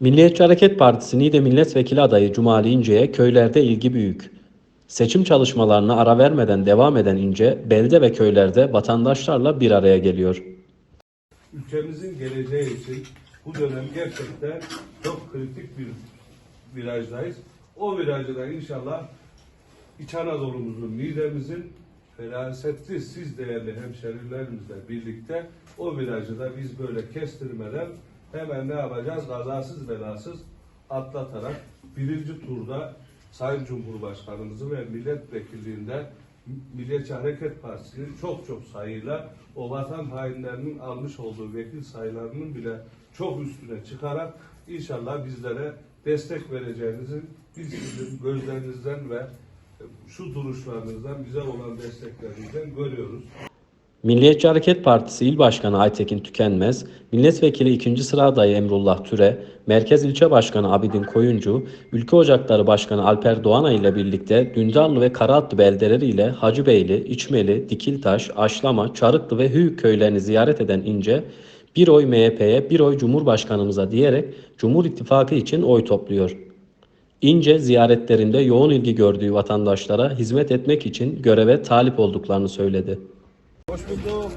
Milliyetçi Hareket Partisi Niğde Milletvekili adayı Cumali İnce'ye köylerde ilgi büyük. Seçim çalışmalarına ara vermeden devam eden İnce, belde ve köylerde vatandaşlarla bir araya geliyor. ülkemizin geleceği için bu dönem gerçekten çok kritik bir virajdayız. O virajda inşallah İç Anadolu'muzun, Niğde'mizin felasetli siz değerli hemşerilerimizle birlikte o virajı da biz böyle kestirmeden hemen ne yapacağız? Kazasız belasız atlatarak birinci turda Sayın Cumhurbaşkanımızı ve milletvekilliğinde Milliyetçi Hareket Partisi'nin çok çok sayıyla o vatan hainlerinin almış olduğu vekil sayılarının bile çok üstüne çıkarak inşallah bizlere destek vereceğinizi biz sizin gözlerinizden ve şu duruşlarınızdan bize olan desteklerinizden görüyoruz. Milliyetçi Hareket Partisi İl Başkanı Aytekin Tükenmez, Milletvekili 2. sıra adayı Emrullah Türe, Merkez İlçe Başkanı Abidin Koyuncu, Ülke Ocakları Başkanı Alper Doğana ile birlikte Dündarlı ve Karaatlı beldeleri ile Hacıbeyli, İçmeli, Dikiltaş, Aşlama, Çarıklı ve Hüyük köylerini ziyaret eden İnce, bir oy MHP'ye, bir oy Cumhurbaşkanımıza diyerek Cumhur İttifakı için oy topluyor. İnce ziyaretlerinde yoğun ilgi gördüğü vatandaşlara hizmet etmek için göreve talip olduklarını söyledi. Hoş bulduk.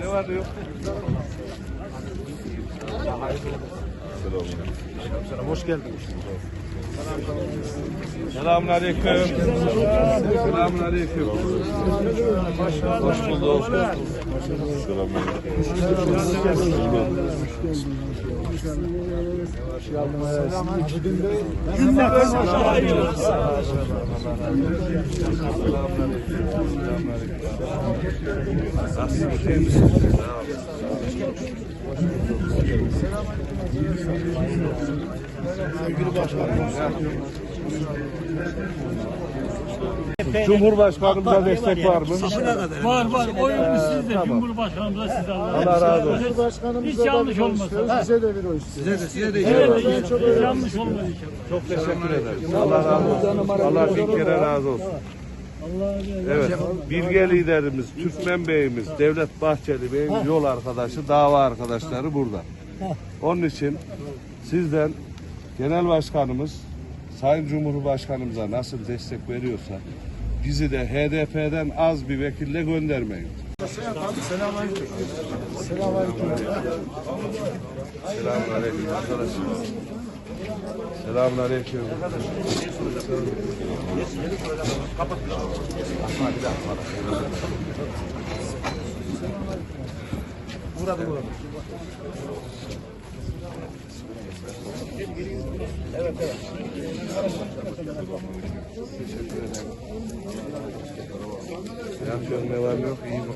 Ne var ne yok? Hoş geldin. Selamun aleyküm. Selamun aleyküm. Hoş bulduk. Cumhurbaşkanımıza destek var mı? Var var oyunumuz sizde. Cumhurbaşkanımıza size Allah razı olsun. Cumhurbaşkanımıza Hiç yanlış olmasın. Bize de bir oy istiyor. Evet, hiç yanlış olmadı inşallah. Çok teşekkür ederim. Allah razı olsun. Allah kere razı olsun. Evet, bilge liderimiz, Türkmen Bey'imiz, Devlet Bahçeli Bey'in yol arkadaşı, dava arkadaşları burada. Onun için sizden Genel Başkanımız, Sayın Cumhurbaşkanımıza nasıl destek veriyorsa bizi de HDP'den az bir vekille göndermeyin. Selamünaleyküm. Selamünaleyküm arkadaşlar. Selamünaleyküm. Ne yapıyorsun ne var ne yok iyi mi?